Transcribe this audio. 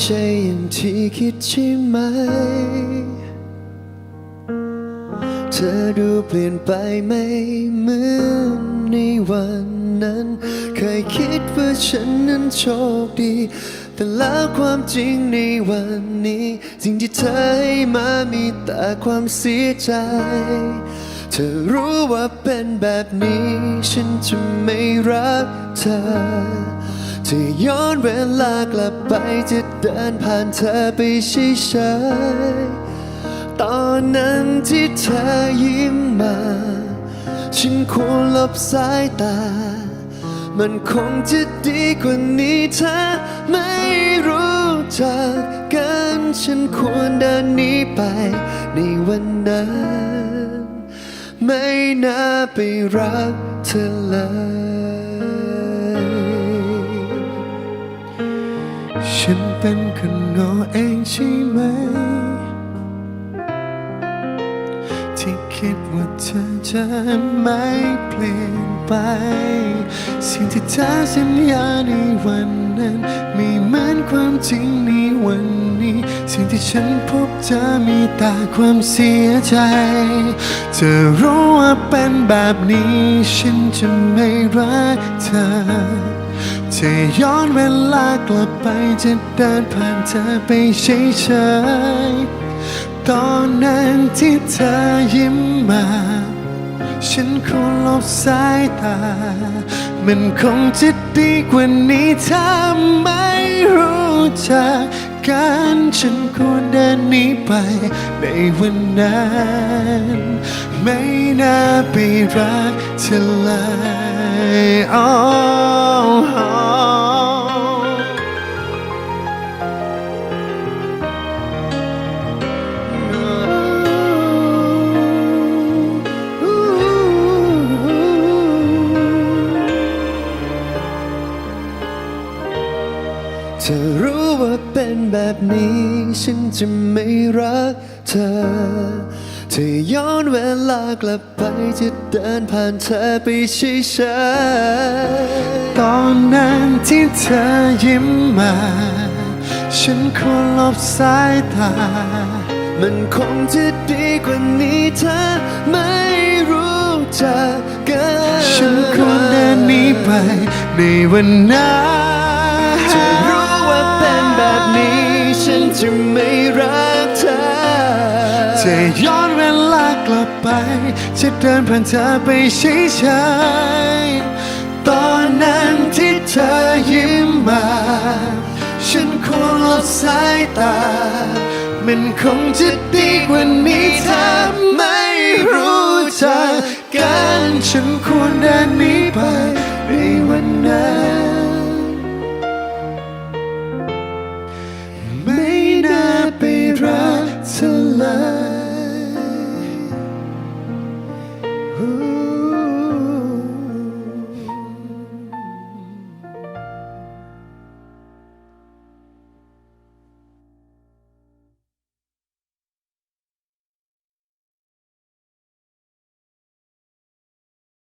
ใช่อย่างที่คิดใช่ไหม เธอดูเปลี่ยนไปไม่เหมือนในวันนั้น เคยคิดว่าฉันนั้นโชคดี แต่แล้วความจริงในวันนี้ สิ่งที่เธอให้มามีแต่ความเสียใจ เธอรู้ว่าเป็นแบบนี้ ฉันจะไม่รักเธอ จะย้อนเวลากลับไปจะเดินผ่านเธอไปเฉยๆตอนนั้นที่เธอยิ้มมา ฉันควรหลบสายตา มันคงจะดีกว่านี้ถ้าไม่รู้จักกัน ฉันควรเดินหนีไปในวันนั้น ไม่น่าไปรักเธอเลย ฉันเป็นคนโง่เองใช่ไหม ที่คิดว่าเธอจะไม่เปลี่ยนไป สิ่งที่เธอสัญญาในวันนั้นไม่เหมือนความจริงในวันนี้ สิ่งที่ฉันพบเจอมีแต่ความเสียใจ เธอรู้ว่าเป็นแบบนี้ ฉันจะไม่รักเธอ จะย้อนเวลากลับไปจะเดินผ่านเธอไปเฉยๆ ตอนนั้นที่เธอยิ้มมา ฉันคงลบสายตา มันคงจะดีกว่านี้ถ้าไม่รู้จักกันฉันควรเดินหนีไปในวันนั้น ไม่น่าไปรักเธอเลยอ๋อ ธอรู้ว่าเป็นแบบนี้ ฉันจะไม่รักเธอเธอย้อนเวลากลับไปจะเดินผ่านเธอไปเฉยๆตอนนั้นที่เธอยิ้มมา ฉันควรลบสายตา มันคงจะดีกว่านี้ถ้าไม่รู้จักกัน ฉันควรเดินหนีไปในวันนั้น จะไม่รักเธอ จะย้อนเวลากลับไป จะเดินผ่านเธอไปเฉยๆตอนนั้นที่เธอยิ้มมา ฉันคงหลบสายตา มันคงจะดีกว่านี้ถ้าไม่รู้จักกัน ฉันควรเดินหนีไปในวันนั้น